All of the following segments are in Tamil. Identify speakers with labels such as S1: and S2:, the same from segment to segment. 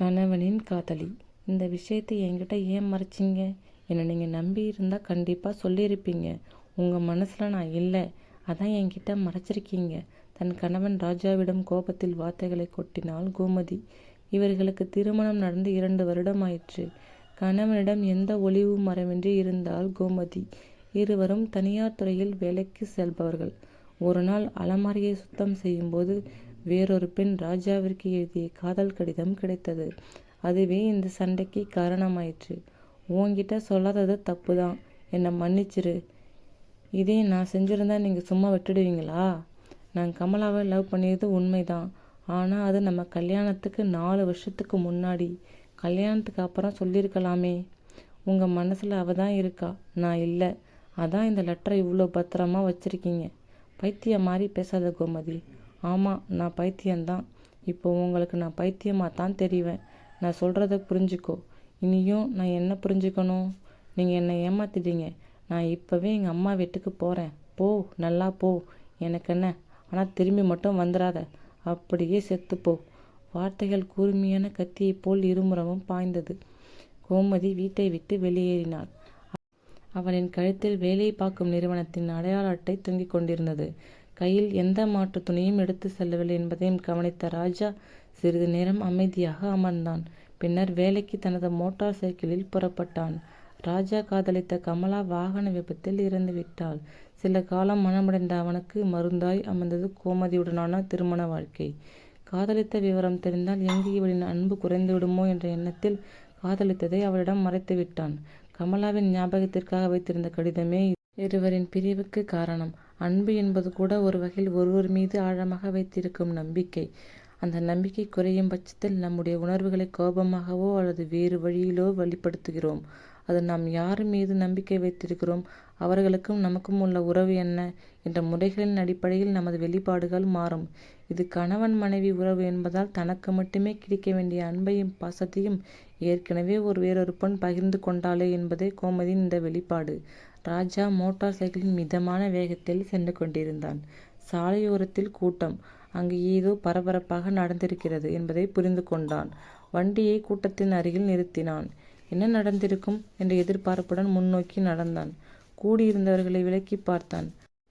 S1: கணவனின் காதலி. இந்த விஷயத்தை என்கிட்ட ஏன் மறைச்சிங்க? என்னை நீங்கள் நம்பி இருந்தால் கண்டிப்பாக சொல்லியிருப்பீங்க. உங்கள் மனசில் நான் இல்லை. அதான் என்கிட்ட மறைச்சிருக்கீங்க. தன் கணவன் ராஜாவிடம் கோபத்தில் வார்த்தைகளை கொட்டினாள் கோமதி. இவர்களுக்கு திருமணம் நடந்து இரண்டு வருடம் ஆயிற்று கணவனிடம் எந்த ஒளிவு மரமின்றி இருந்தால் கோமதி. இருவரும் தனியார் துறையில் வேலைக்கு செல்பவர்கள். ஒரு நாள் அலமாரியை சுத்தம் செய்யும்போது வேறொரு பெண் ராஜாவிற்கு எழுதிய காதல் கடிதம் கிடைத்தது. அதுவே இந்த சண்டைக்கு காரணமாயிற்று. உன்கிட்ட சொல்லாதது தப்பு தான் என்னை மன்னிச்சிரு. இதே நான் செஞ்சுருந்தா நீங்கள் சும்மா விட்டுடுவீங்களா? நான் கமலாவை லவ் பண்ணியது உண்மைதான். ஆனால் அது நம்ம கல்யாணத்துக்கு நாலு வருஷத்துக்கு முன்னாடி. கல்யாணத்துக்கு அப்புறம் சொல்லியிருக்கலாமே. உங்கள் மனசில் அவ தான் இருக்கா? நான் இல்லை. அதான் இந்த லெட்டரை இவ்வளோ பத்திரமா வச்சுருக்கீங்க. பைத்தியம் மாதிரி பேசாத கோமதி. ஆமாம் நான் பைத்தியம்தான். இப்போ உங்களுக்கு நான் பைத்தியமாக தான் தெரிவேன். நான் சொல்கிறத புரிஞ்சுக்கோ. இனியும் நான் என்ன புரிஞ்சுக்கணும்? நீங்கள் என்னை ஏமாத்திட்டீங்க. நான் இப்போவே எங்கள் அம்மா வீட்டுக்கு போகிறேன் போ நல்லா போ. எனக்கு என்ன? ஆனால் திரும்பி மட்டும் வந்துடாத அப்படியே செத்துப்போ. வார்த்தைகள் கூர்மையான கத்தியைப் போல் இருமுறமும் பாய்ந்தது. கோமதி வீட்டை விட்டு வெளியேறினாள். அவளின் கழுத்தில் வேலை பார்க்கும் நிறுவனத்தின் அடையாள அட்டை தொங்கிக் கொண்டிருந்தது. கையில் எந்த மாற்று துணியும் எடுத்து செல்லவில்லை என்பதையும் கவனித்த ராஜா சிறிது நேரம் அமைதியாக அமர்ந்தான். பின்னர் வேலைக்கு தனது மோட்டார் சைக்கிளில் புறப்பட்டான். ராஜா காதலித்த கமலா வாகன விபத்தில் இறந்து விட்டாள். சில காலம் மனமடைந்த அவனுக்கு மருந்தாய் அமர்ந்தது கோமதியுடனான திருமண வாழ்க்கை. காதலித்த விவரம் தெரிந்தால் எங்கே இவளின் அன்பு குறைந்துவிடுமோ என்ற எண்ணத்தில் காதலித்ததை அவளிடம் மறைத்து விட்டான். கமலாவின் ஞாபகத்திற்காக வைத்திருந்த கடிதமே இருவரின் பிரிவுக்கு காரணம். அன்பு என்பது கூட ஒரு வகையில் ஒருவர் மீது ஆழமாக வைத்திருக்கும் நம்பிக்கை. அந்த நம்பிக்கை குறையும் பட்சத்தில் நம்முடைய உணர்வுகளை கோபமாகவோ அல்லது வேறு வழியிலோ வெளிப்படுத்துகிறோம். அது நாம் யார் மீது நம்பிக்கை வைத்திருக்கிறோம்? அவர்களுக்கும் நமக்கும் உள்ள உறவு என்ன? என்ற முறைகளின் அடிப்படையில் நமது வெளிப்பாடுகள் மாறும். இது கணவன் மனைவி உறவு என்பதால் தனக்கு மட்டுமே கிடைக்க வேண்டிய அன்பையும் பாசத்தையும் ஏற்கனவே ஒரு வேறொரு பெண் பகிர்ந்து கொண்டாளே என்பதே கோமதியின் இந்த வெளிப்பாடு. ராஜா மோட்டார் சைக்கிளின் மிதமான வேகத்தில் சென்று கொண்டிருந்தான். சாலையோரத்தில் கூட்டம். அங்கு ஏதோ பரபரப்பாக நடந்திருக்கிறது என்பதை புரிந்து கொண்டான். வண்டியை கூட்டத்தின் அருகில் நிறுத்தினான். என்ன நடந்திருக்கும்? என்ற எதிர்பார்ப்புடன் முன்னோக்கி நடந்தான். கூடியிருந்தவர்களை விலக்கி பார்த்தான்.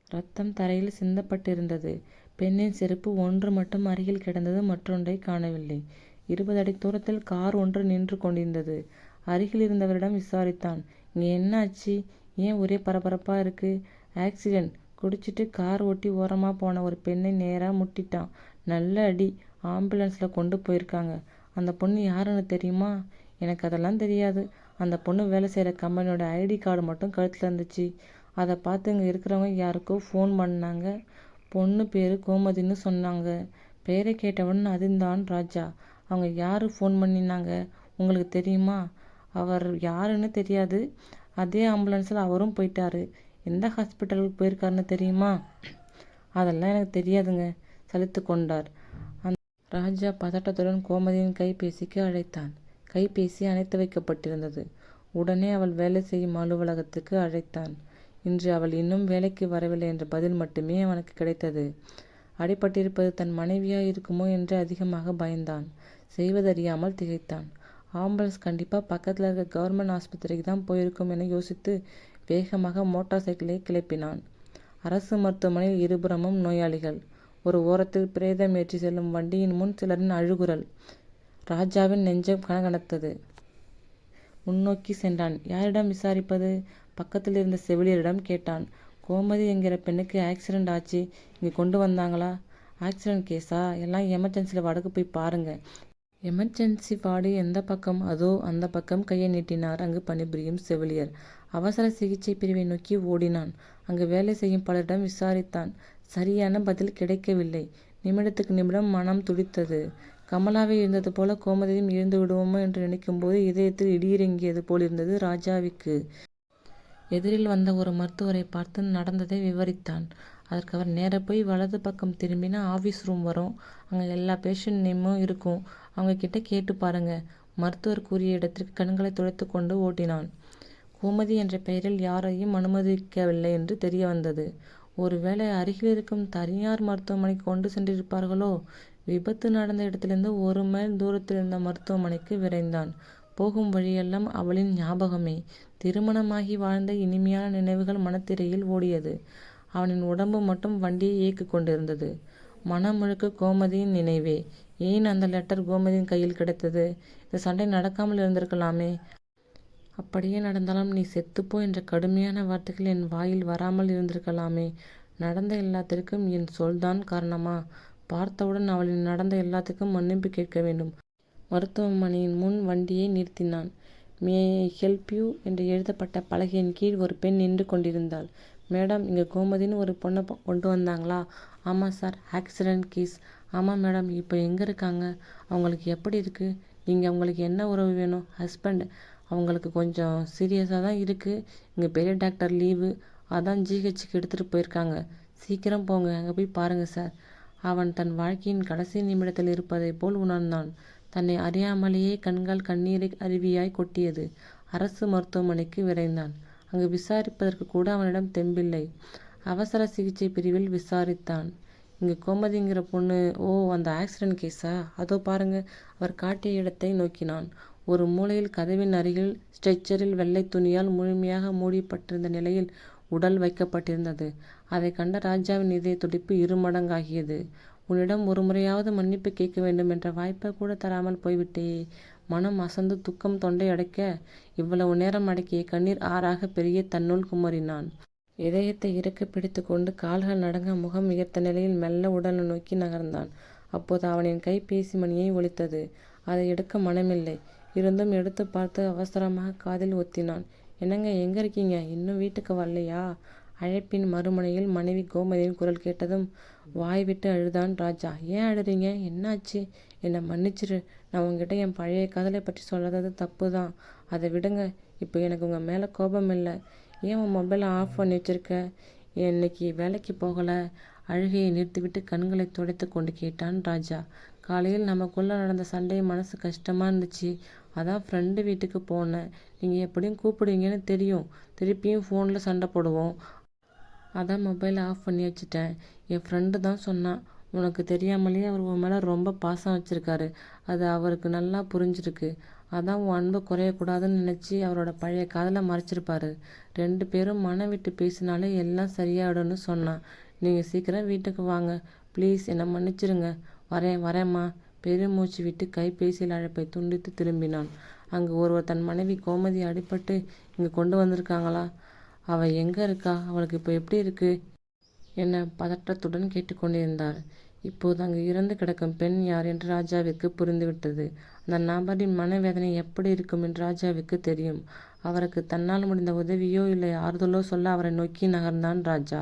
S1: ரத்தம் தரையில் சிந்தப்பட்டிருந்தது. பெண்ணின் செருப்பு ஒன்று மட்டும் அருகில் கிடந்தது மற்றொன்றை காணவில்லை. இருபது அடி தூரத்தில் கார் ஒன்று நின்று கொண்டிருந்தது. அருகில் இருந்தவரிடம் விசாரித்தான். இங்கே என்ன ஆச்சு? ஏன் ஒரே பரபரப்பாக இருக்கு? ஆக்சிடென்ட். குடிச்சிட்டு கார் ஓட்டி ஓரமாக போன ஒரு பெண்ணை நேராக முட்டிட்டான். நல்ல அடி. ஆம்புலன்ஸில் கொண்டு போயிருக்காங்க. அந்த பொண்ணு யாருன்னு தெரியுமா? எனக்கு அதெல்லாம் தெரியாது. அந்த பொண்ணு வேலை செய்கிற கம்பெனியோட ஐடி கார்டு மட்டும் கழுத்தில் இருந்துச்சு. அதை பார்த்து இங்கே இருக்கிறவங்க யாருக்கோ ஃபோன் பண்ணாங்க. பொண்ணு பேர் கோமதின்னு சொன்னாங்க. பேரை கேட்டவன் அதிர்ந்தான் ராஜா. அவங்க யார் ஃபோன் பண்ணினாங்க? உங்களுக்கு தெரியுமா? அவர் யாருன்னு தெரியாது. அதே ஆம்புலன்ஸில் அவரும் போயிட்டாரு. எந்த ஹாஸ்பிட்டலுக்கு போயிருக்காருன்னு தெரியுமா? அதெல்லாம் எனக்கு தெரியாதுங்க. சலித்து கொண்டார். அந்த ராஜா பதட்டத்துடன் கோமதியின் கைபேசிக்கு அழைத்தான். கைபேசி அணைத்து வைக்கப்பட்டிருந்தது. உடனே அவள் வேலை செய்யும் அலுவலகத்துக்கு அழைத்தான். இன்று அவள் இன்னும் வேலைக்கு வரவில்லை என்ற பதில் மட்டுமே அவனுக்கு கிடைத்தது. அடிபட்டிருப்பது தன் மனைவியா இருக்குமோ என்று அதிகமாக பயந்தான். செய்வதறியாமல் திகைத்தான். ஆம்புலன்ஸ் கண்டிப்பாக பக்கத்தில் இருக்க கவர்மெண்ட் ஆஸ்பத்திரிக்கு தான் போயிருக்கும் என யோசித்து வேகமாக மோட்டார் சைக்கிளை கிளப்பினான். அரசு மருத்துவமனையில் இருபுறமும் நோயாளிகள். ஒரு ஓரத்தில் பிரேதம் ஏற்றி செல்லும் வண்டியின் முன் சிலரின் அழுகுரல். ராஜாவின் நெஞ்சம் கனகனத்தது. முன்னோக்கி சென்றான். யாரிடம் விசாரிப்பது? பக்கத்தில் இருந்த செவிலியரிடம் கேட்டான். கோமதி என்கிற பெண்ணுக்கு ஆக்சிடெண்ட் ஆச்சு. இங்கே கொண்டு வந்தாங்களா? ஆக்சிடெண்ட் கேஸா எல்லாம் எமர்ஜென்சியில் வடக்கு போய் பாருங்கள் எமர்ஜென்சி வார்டு எந்த பக்கம்? அதோ அந்த பக்கம் கையை நீட்டினார். அங்கு பணிபுரியும் செவிலியர். அவசர சிகிச்சை பிரிவை நோக்கி ஓடினான். அங்கு வேலை செய்யும் பலரிடம் விசாரித்தான். சரியான பதில் கிடைக்கவில்லை. நிமிடத்துக்கு நிமிடம் மனம் துடித்தது. கமலாவை இருந்தது போல கோமதியும் இருந்து விடுவோமோ என்று நினைக்கும்போது இதயத்தில் இடியிறங்கியது போலிருந்தது ராஜாவிற்கு. எதிரில் வந்த ஒரு மருத்துவரை பார்த்து நடந்ததை விவரித்தான். அதற்கு அவர் நேராக போய் வலது பக்கம் திரும்பினா ஆஃபீஸ் ரூம் வரும். அங்கே எல்லா பேஷண்ட் நேமும் இருக்கும். அவங்க கிட்ட கேட்டு பாருங்க. மருத்துவர் கூறிய இடத்திற்கு கண்களை துடைத்து கொண்டு ஓட்டினான். கோமதி என்ற பெயரில் யாரையும் அனுமதிக்கவில்லை என்று தெரிய வந்தது. ஒருவேளை அருகில் இருக்கும் தனியார் மருத்துவமனைக்கு கொண்டு சென்றிருப்பார்களோ? விபத்து நடந்த இடத்திலிருந்து ஒரு மைல் தூரத்தில் இருந்த மருத்துவமனைக்கு விரைந்தான். போகும் வழியெல்லாம் அவளின் ஞாபகமே. திருமணமாகி வாழ்ந்த இனிமையான நினைவுகள் மனத்திரையில் ஓடியது. அவனின் உடம்பு மட்டும் வண்டியை இயக்கிக் கொண்டிருந்தது. மனம் முழுக்க கோமதியின் நினைவே. ஏன் அந்த லெட்டர் கோமதியின் கையில் கிடைத்தது? இந்த சண்டை நடக்காமல் இருந்திருக்கலாமே. அப்படியே நடந்தாலும் நீ செத்துப்போ என்ற கடுமையான வார்த்தைகள் என் வாயில் வராமல் இருந்திருக்கலாமே. நடந்த எல்லாத்திற்கும் என் சொல்தான் காரணமா? பார்த்தவுடன் அவளின் நடந்த எல்லாத்துக்கும் மன்னிப்பு கேட்க வேண்டும். மருத்துவமனையின் முன் வண்டியை நிறுத்தினான். மே ஐ ஹெல்ப் யூ என்று எழுதப்பட்ட பலகையின் கீழ் ஒரு பெண் நின்று கொண்டிருந்தாள். மேடம் இங்க கோமதின்னு ஒரு பொண்ண கொண்டு வந்தாங்களா? ஆமாம் சார். Accident case. ஆமாம் மேடம். இப்போ எங்க இருக்காங்க? அவங்களுக்கு எப்படி இருக்கு? நீங்க அவங்களுக்கு என்ன உறவு வேணும்? ஹஸ்பண்ட். அவங்களுக்கு கொஞ்சம் சீரியஸா தான் இருக்கு. இங்க பெரிய டாக்டர் லீவு. அதான் ஜிஹெச்சுக்கு எடுத்துகிட்டு எடுத்துட்டு போயிருக்காங்க. சீக்கிரம் போங்க. அங்க போய் பாருங்க சார். அவன் தன் வாழ்க்கையின் கடைசி நிமிடத்தில் இருப்பதைப் போல் உணர்ந்தான். தன்னை அறியாமலேயே கண்கள் கண்ணீரை அருவியாய் கொட்டியது. அரசு மருத்துவமனைக்கு விரைந்தான். அங்கு விசாரிப்பதற்கு கூட அவனிடம் தெம்பில்லை. அவசர சிகிச்சை பிரிவில் விசாரித்தான். இங்கே கோமதிங்கிற பொண்ணு ஓ அந்த ஆக்சிடென்ட் கேஸா? அதோ பாருங்க. அவர் காட்டிய இடத்தை நோக்கினான். ஒரு மூலையில் கதவின் அருகில் ஸ்ட்ரெச்சரில் வெள்ளை துணியால் முழுமையாக மூடிப்பட்டிருந்த நிலையில் உடல் வைக்கப்பட்டிருந்தது. அதை கண்ட ராஜாவின் இதய துடிப்பு இருமடங்காகியது. உன்னிடம் ஒரு முறையாவது மன்னிப்பு கேட்க வேண்டும் என்ற வாய்ப்பை கூட தராமல் போய்விட்டே மனம் அசந்து துக்கம் தொண்டை அடைக்க, இவ்வளவு நேரம் அடக்கிய கண்ணீர் ஆறாக பெரிய தன்னுள் குமரினான் இதயத்தை இறுகப் பிடித்து கொண்டு கால்கள் நடங்க முகம் உயர்த்த நிலையில் மெல்ல உடலை நோக்கி நகர்ந்தான். அப்போது அவனின் கைபேசி மணியை ஒலித்தது. அதை எடுக்க மனமில்லை. இருந்தும் எடுத்து பார்த்து அவசரமாக காதில் ஒத்தினான். என்னங்க எங்க இருக்கீங்க? இன்னும் வீட்டுக்கு வரலையா? அழைப்பின் மறுமுனையில் மனைவி கோமதியின் குரல் கேட்டதும் வாய்விட்டு அழுதான் ராஜா. ஏன் அழுறீங்க? என்னாச்சு? என்னை மன்னிச்சிரு. நான் உங்ககிட்ட என் பழைய கதலை பற்றி சொல்லாதது தப்புதான். அதை விடுங்க. இப்போ எனக்கு உங்கள் மேலே கோபம் இல்லை ஏன் உன் மொபைலை ஆஃப் பண்ணி வச்சிருக்க? இன்னைக்கு வேலைக்கு போகலை அழுகையை நிறுத்திவிட்டு கண்களை துடைத்து கொண்டு கேட்டான் ராஜா. காலையில் நமக்குள்ளே நடந்த சண்டையை மனசு கஷ்டமாக இருந்துச்சு. அதான் ஃப்ரெண்டு வீட்டுக்கு போனேன். நீங்கள் எப்படியும் கூப்பிடுவீங்கன்னு தெரியும். திருப்பியும் ஃபோனில் சண்டை போடுவோம். அதான் மொபைலை ஆஃப் பண்ணி வச்சுட்டேன் என் ஃப்ரெண்டு தான் சொன்னான். உனக்கு தெரியாமலேயே அவர் உன் மேலே ரொம்ப பாசம் வச்சுருக்காரு அது அவருக்கு நல்லா புரிஞ்சிருக்கு. அதான் உன் அன்பு குறையக்கூடாதுன்னு நினச்சி அவரோட பழைய காதலை மறைச்சிருப்பாரு. ரெண்டு பேரும் மனம் விட்டு பேசினாலே எல்லாம் சரியாயிடும்னு சொன்னான். நீங்கள் சீக்கிரம் வீட்டுக்கு வாங்க. ப்ளீஸ் என்னை மன்னிச்சிருங்க. வரேன் வரேம்மா பெருமூச்சு விட்டு கைபேசியில் அழைப்பை துண்டித்து திரும்பினான். அங்கு ஒருவர் தன் மனைவி கோமதி அடிபட்டு இங்கே கொண்டு வந்திருக்காங்களா? அவள் எங்கே இருக்கா? அவளுக்கு இப்போ எப்படி இருக்கு? என பதற்றத்துடன் கேட்டுக்கொண்டிருந்தார் இப்போது அங்கு இறந்து கிடக்கும் பெண் யார் என்று ராஜாவிற்கு புரிந்துவிட்டது. அந்த நபரின் மனவேதனை எப்படி இருக்கும் என்று ராஜாவிற்கு தெரியும். அவருக்கு தன்னால் முடிந்த உதவியோ இல்லை ஆறுதலோ சொல்ல அவரை நோக்கி நகர்ந்தான் ராஜா.